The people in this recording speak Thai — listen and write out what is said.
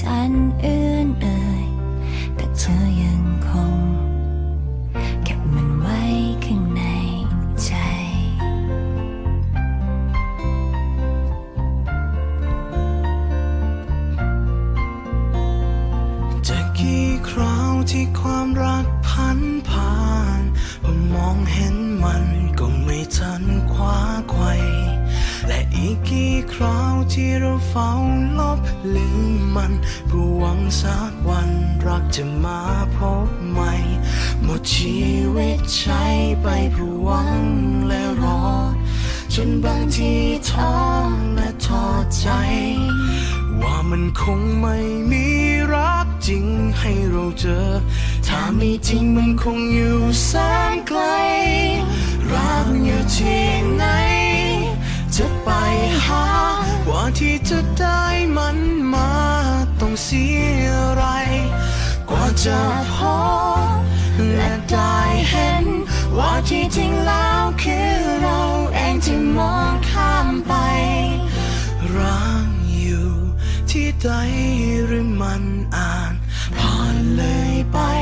ฉันอื่นเอ่ยแต่เธอยังคง เก็บมันไว้ข้างในใจ จะกี่คราวที่ความรักพันผ่านผมมองเห็นมัน ราวที่เราเฝ้าลบลืมมันเพื่อหวังสักวันรักจะมาพบใหม่ หมดชีวิตใช้ไปเพื่อหวังและรอ จนบางทีท้อและท้อใจ ว่ามันคงไม่มีรักจริงให้เราเจอ ถ้ามีจริงมันคงอยู่แสนไกลากว่าที่จะได้มันมาต้องเสียอะไร กว่าจะพบและได้เห็น ว่าที่จริงแล้วคือเราเองที่มองข้ามไปรักอยู่ที่ใดหรือมันอ่านผ่านเลยไป